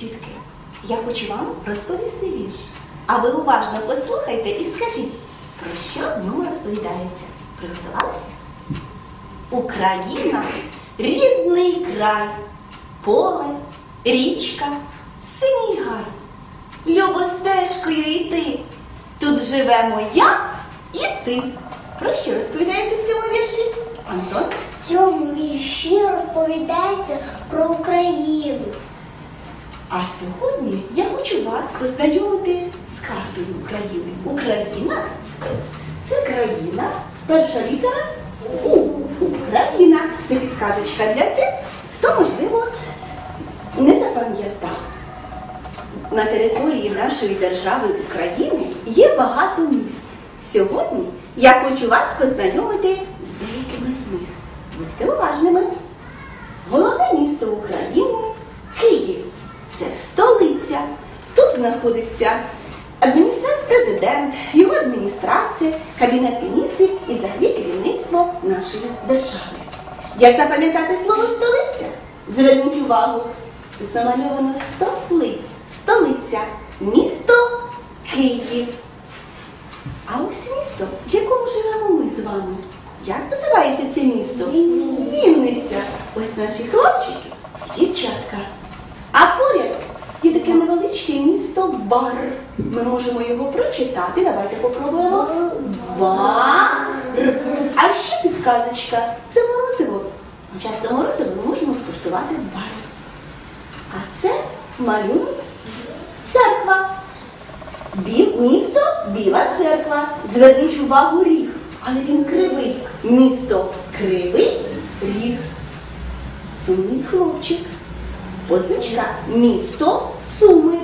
Дітки, я хочу вам розповісти вірш. А ви уважно послухайте і скажіть, про що в ньому розповідається. Приготувалися? Україна рідний край, поле, річка, синій гай. Любо стежкою йти. Тут живемо я і ти. Про що розповідається в цьому вірші? Антон? В цьому вірші розповідається про Україну. А сьогодні я хочу вас познайомити з картою України. Україна це країна, перша літера У. Україна це підказочка для тих, хто, можливо, не запам'ятав. На території нашої держави України є багато міст. Сьогодні я хочу вас познайомити з деякими з них. Будьте уважними. Головне місто України Київ. Це столиця. Тут знаходиться адміністратор президент, його адміністрація, кабінет міністрів і взагалі керівництво нашої держави. Як запам'ятати слово столиця? Зверніть увагу. Тут намальовано столиць. Столиця. Місто Київ. А ось місто, в якому живемо ми з вами. Як називається це місто? Вінниця. Ось наші хлопчики і дівчатка. Є таке невеличке місто Бар. Ми можемо його прочитати. Давайте попробуємо. Бар. А ще підказочка. Це морозиво. Часто морозиво ми можемо скуштувати в барі. А це малюнок церква. Біл, місто Біла церква. Зверніть увагу ріг. Але він кривий. Місто Кривий Ріг. Сумний хлопчик. Позначка місто Суми.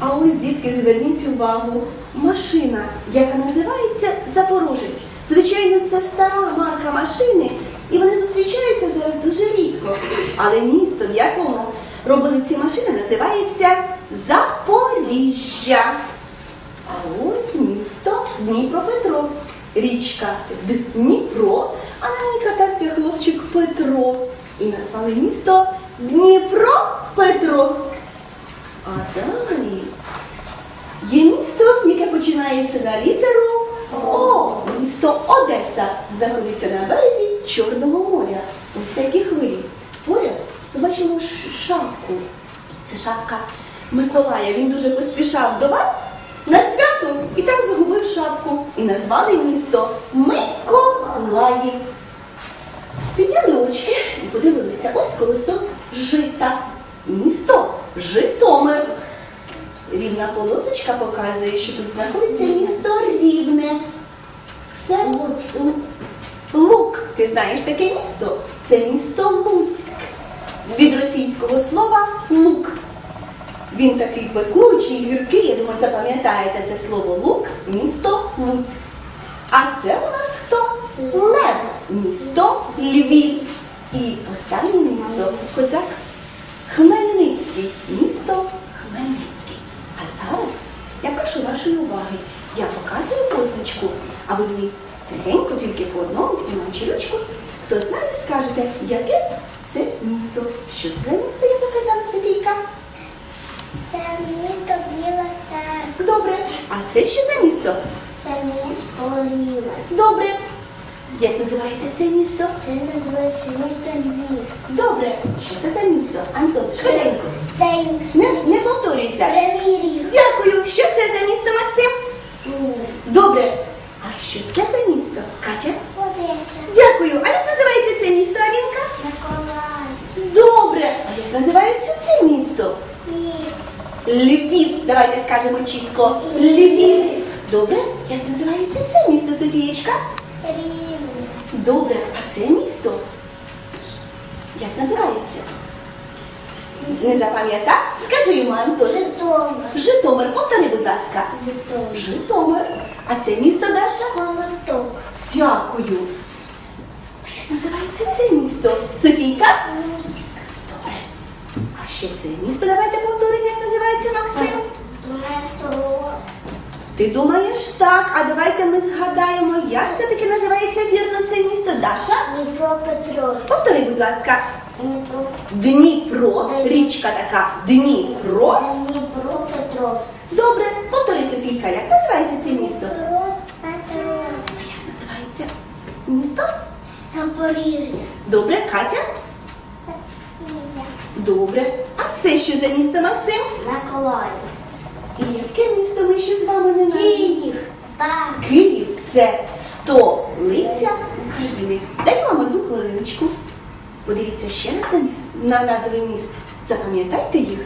А ось, дітки, зверніть увагу. Машина, яка називається Запорожець. Звичайно, це стара марка машини, і вони зустрічаються зараз дуже рідко. Але місто, в якому робили ці машини, називається Запоріжжя. А ось місто Дніпропетровськ. Річка Дніпро, а на ній катався хлопчик Петро. І назвали місто Дніпропетровськ. А далі є місто, яке починається на літеру О. Місто Одеса знаходиться на березі Чорного моря. Ось такі хвилі. Поряд ми бачимо шапку. Це шапка Миколая. Він дуже поспішав до вас на свято і там загубив шапку. І назвали місто Миколаїв. Підняли очі і подивилися ось колесо жита. Місто Житомир. Рівна полосочка показує, що тут знаходиться місто Рівне. Це Лук. Ти знаєш таке місто? Це місто Луцьк. Від російського слова лук. Він такий пекучий, гіркий, я думаю, запам'ятаєте це слово лук, місто Луцьк. А це у нас хто? Лев, місто Львів. І останнє місто козак Хмельницький, місто Хмельницький. А зараз я прошу вашої уваги. Я показую позначку, а ви мені тихенько тільки по одному ручку. Хто знає, скажете, яке це місто. Що це за місто, я показала Софійка? Це місто Біла Церква. Добре. А це що за місто? Це місто Рівне. Добре. Як називається це місто? Це називається місто Львів. Добре. Що це за місто? Антон, швиденько. Це Не, не повторюйся. Кривий Дякую. Що це за місто, Максим? Добре. А що це за місто? Катя? Одеса. Дякую. А як називається це місто, Алінка? Миколаїв. Добре. А як називається це місто? Львів. Львів. Давайте скажемо чітко. Львів. Добре. Як називається це місто, Софієчка? Рівне. Добре. А це місто? Як називається? Не запам'ятав? Скажи йому, Антош. Житомир. Житомир, повтори, будь ласка. Житомир. Житомир. А це місто Даша? Конотоп. Дякую. Як називається це місто? Софійка? Добре. А ще це місто давайте повторимо, як називається Максим. Метро. Ти думаєш так, а давайте ми згадаємо, як все-таки називається вірно це місто Даша. Дніпропетровськ. Повтори, будь ласка. Дніпро. Дніпро. Річка така. Дніпро. Дніпропетровськ. Добре, повтори Софійка, як називається це місто? Дніпропетровськ. А як називається місто? Запоріжжя. Добре, Катя? Добре. А це що за місто, Максим? Миколаїв. І яке місто ми ще з вами не знаємо? Київ. Так. Київ це столиця України. Даю вам одну хвилиночку. Подивіться ще раз на, міс... на назви міст. Запам'ятайте їх.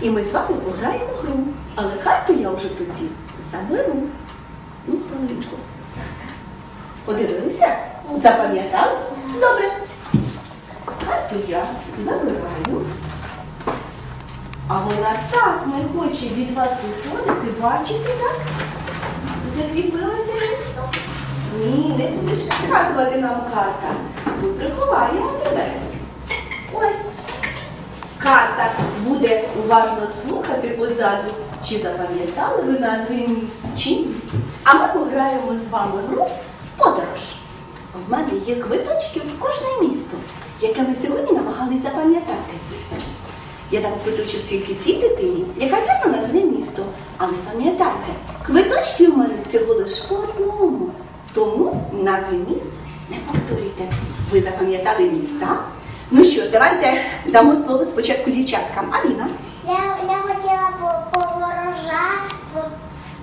І ми з вами пограємо гру. Але карту я вже тоді заберу. Ну, хвилиночку. будь ласка. Подивилися? Запам'ятали? Добре. Карту я забираю. А вона так не хоче від вас уходити, бачите, так? Закріпилося місто? Ні, не будеш підказувати нам карта. Ми приховаємо тебе. Ось. Карта буде уважно слухати позаду, чи запам'ятали ви назви міст, чи ні. А ми пограємо з вами гру подорож. В мене є квиточки в кожне місто, яке ми сьогодні намагались запам'ятати. Я дам квиточок тільки цій дитині, яка вірно назве місто. Але пам'ятайте, квиточки у мене всього лиш по одному. Тому назви міст не повторюйте. Ви запам'ятали міста? Ну що ж, давайте дамо слово спочатку дівчаткам. Аліна, Я, я хотіла по, поворожати.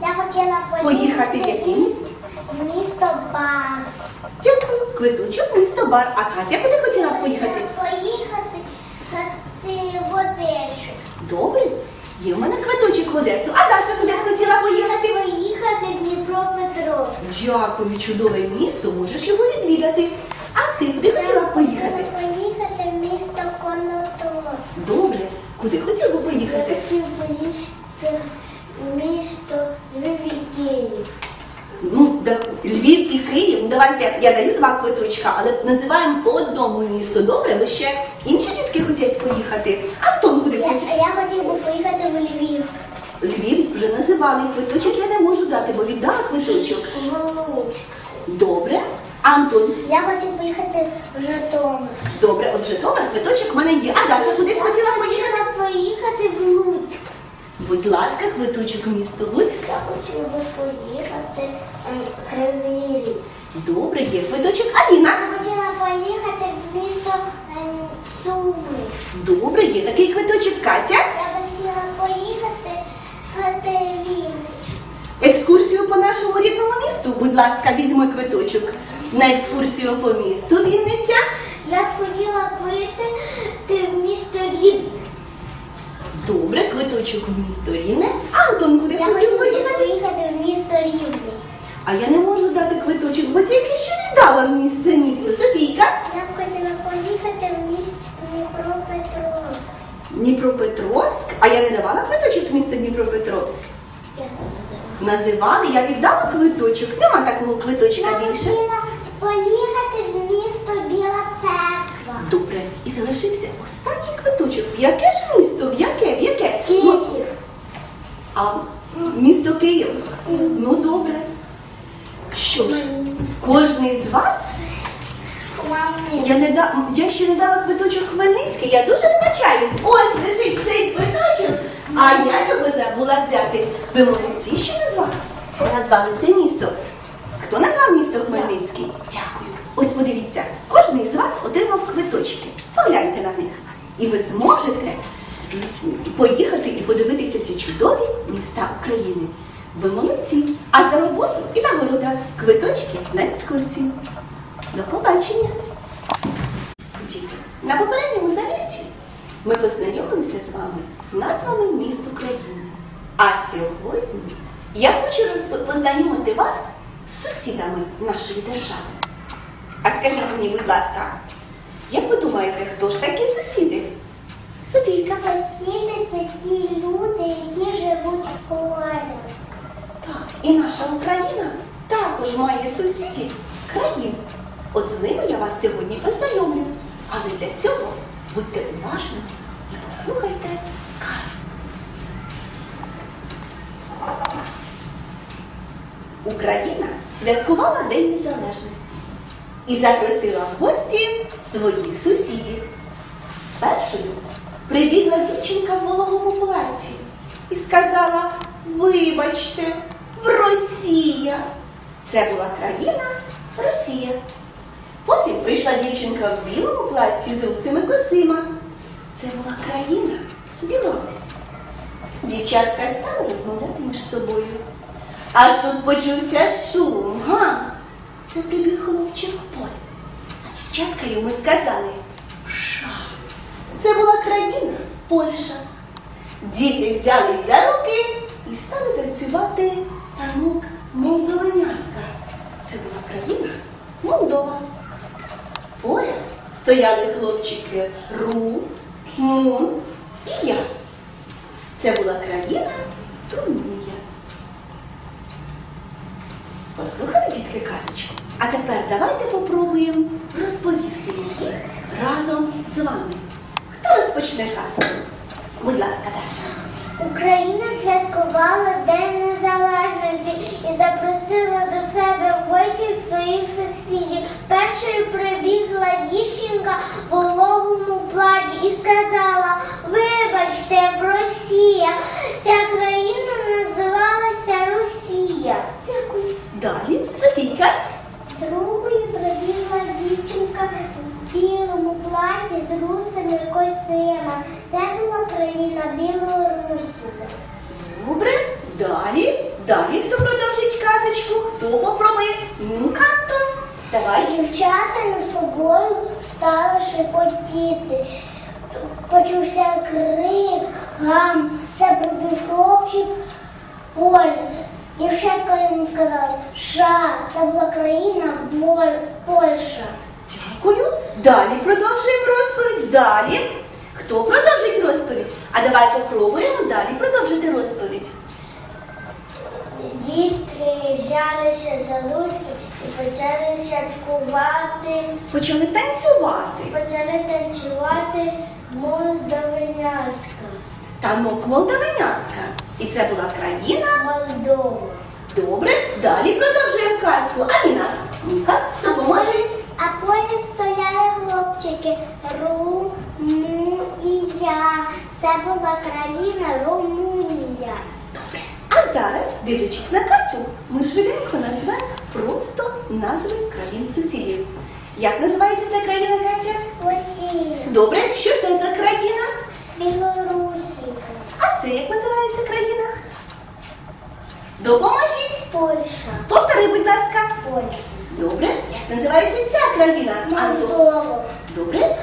Я хотіла поїхати в яке місто? в місто Бар. Дякую, квиточок, місто бар. А Катя куди хотіла б поїхати? Поїхати в Одесу. Добре, є в мене квиточок в Одесу. А Даша куди б хотіла поїхати? Поїхати в Дніпропетровськ. Дякую, чудове місто, можеш його відвідати. А ти куди хотіла б поїхати? Поїхати в місто Конотоп. Добре, куди хотів би Я хотів поїхати в місто Львів і Київ. Ну, да, Львів і Київ. Ну, давайте я даю два квиточка, але називаємо по одному місту. Добре, бо ще інші дітки хочуть поїхати. Антон куди Я, я хотів би поїхати в Львів, Львів вже називали квиточок, я не можу дати, бо віддала квиточок. Добре. Антон, Я хотів поїхати в Житомир. добре, от Житомир, квиточок в мене є. А Даша куди б хотіла поїхати? Хотіла поїхати в Луцьк. Будь ласка, квиточок в місто Луцьк. Я хотів би поїхати ем, в Кривий Ріг. Добре, є квиточок. Аліна. Я хотіла поїхати в місто ем, Суми. Добре, є такий квиточок. Катя. Я хотіла поїхати в Вінницю. Екскурсію по нашому рідному місту. Будь ласка, візьми квиточок на екскурсію по місту Вінниця. Я хотіла поїхати в місто Рівне. Добре, квиточок в місто Рівне. Антон, куди хотів хотіла поїхати? поїхати в місто Рівне. А я не можу дати квиточок, бо тільки що віддала в місце місто. Софійка. Я б хотіла поїхати в місто Дніпропетровськ. Дніпропетровськ. А я не давала квиточок в місто Дніпропетровськ. Я це називаю. Називали, я віддала квиточок. Нема такого квиточка Я більше. поїхати в місто Біла Церква. Добре. І залишився останній квиточок. В яке ж місто? В яке? В яке? Ну, Київ. а місто Київ? Ну добре. Що ж, кожний з вас, я, не да, я ще не дала квиточок Хмельницький, я дуже вибачаюсь. Ось лежить цей квиточок, а я його забула взяти. Ви молодці, що назвали? Це місто. Хто назвав місто Хмельницький? Дякую. Ось подивіться, кожний з вас отримав квиточки. Погляньте на них. І ви зможете поїхати і подивитися ці чудові міста України. Ви молодці. А за роботу і нагорода квиточки на екскурсію. До побачення. Діти, на попередньому занятті ми познайомилися з вами з назвами міст України. А сьогодні я хочу познайомити вас з сусідами нашої держави. А скажіть мені, будь ласка, як ви думаєте, хто ж такі сусіди? Софійка. Сусіди це ті люди, які живуть поряд. Так, і наша Україна також має сусідів країн. От з ними я вас сьогодні познайомлю. Але для цього будьте уважні і послухайте казку. Україна святкувала День Незалежності і запросила в гості своїх сусідів. першою прибігла дівчинка в вологому платі і сказала: Вибачте, в Росія. Це була країна Росія. Потім прийшла дівчинка в білому платці з русими косима. Це була країна Білорусь. Дівчатка стали розмовляти між собою. Аж тут почувся шум. Га? Це прибіг хлопчик Поль. А дівчатка йому сказали Ша. Це була країна Польща. Діти взялись за руки і стали танцювати танок Молдованяска. Це була країна Молдова. Поряд стояли хлопчики Ру, Мун і я. Це була країна Румунія. Послухали, дітки, казочку? А тепер попробуємо розповісти її разом з вами. Хто розпочне казку? Будь ласка, Даша. Україна святкувала День Незалежності і запросила до себе в своїх сусідів. Першою прибігла дівчинка в вологому платі і сказала: Вибачте, Росія, ця країна називалася Росія. Дякую. Далі Софійка. Другою прибігла дівчинка в білому платі з русими косима. Це була країна Білорусі. Добре. Далі. Далі хто продовжить казочку? Хто попробує? Ну, Канто. Давай. Дівчата між собою стали шепотіти. Почувся крик, гам. Це прибіг хлопчик Поль. Дівчатка йому сказали, ша, це була країна Польща. Дякую. Далі продовжуємо розповідь. Далі. Хто продовжить розповідь? А давай попробуємо далі продовжити розповідь. Діти взялися за ручки і почали святкувати, Почали танцювати. почали танцювати молдовиняська, Танок Молдавиняска. І це була країна. Молдова. Добре. Далі продовжуємо казку. Аліна, ну-ка, допоможись. А потім стояли хлопчики Ру, Му і я. Це була країна Румунія. Добре. А зараз, дивлячись на карту, ми швиденько назвемо просто назви країн сусідів. Як називається ця країна, Катя? Росія, Добре, що це за країна? Білорусія, А це як називається? Допоможіть. Польща, Повтори, будь ласка. Польща, Добре. Називається ця країна? Антон? Добре.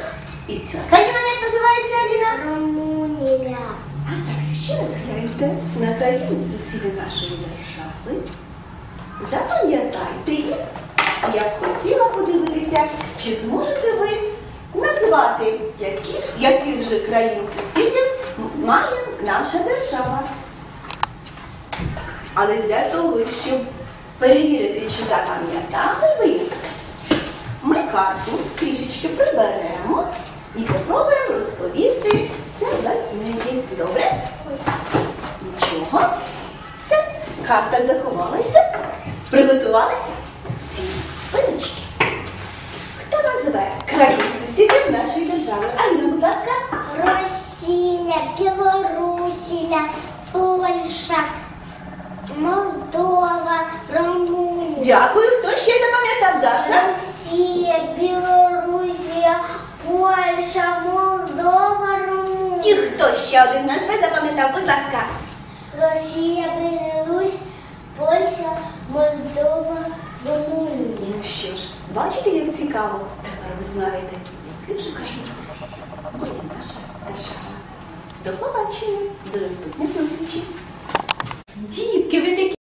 І ця країна як називається Аліна? Румунія. А зараз ще раз гляньте на країни сусіди нашої держави. Запам'ятайте їх. Я б хотіла подивитися, чи зможете ви назвати, які ж, яких же країн сусідів має наша держава. Але для того, щоб перевірити, чи запам'ятали ви, ми карту трішечки приберемо і попробуємо розповісти це без неї. Добре? Нічого. Все, карта заховалася. Приготувалися? Спиночки. Хто назве країн сусідів нашої держави? Аліна, будь ласка. Росія, Білорусія, Польща, Молдова, Румунія. Дякую. Хто ще запам'ятав Даша? Росія, Білорусія, Польща, Молдова, І хто ще один назве запам'ятав? Будь ласка. Росія, Білорусь, Польща, Молдова, Румунія. Ну що ж, бачите, як цікаво? Тепер ви знаєте, яких же країн сусідів має наша держава. До побачення, до наступних зустрічей. Дітки, ви такі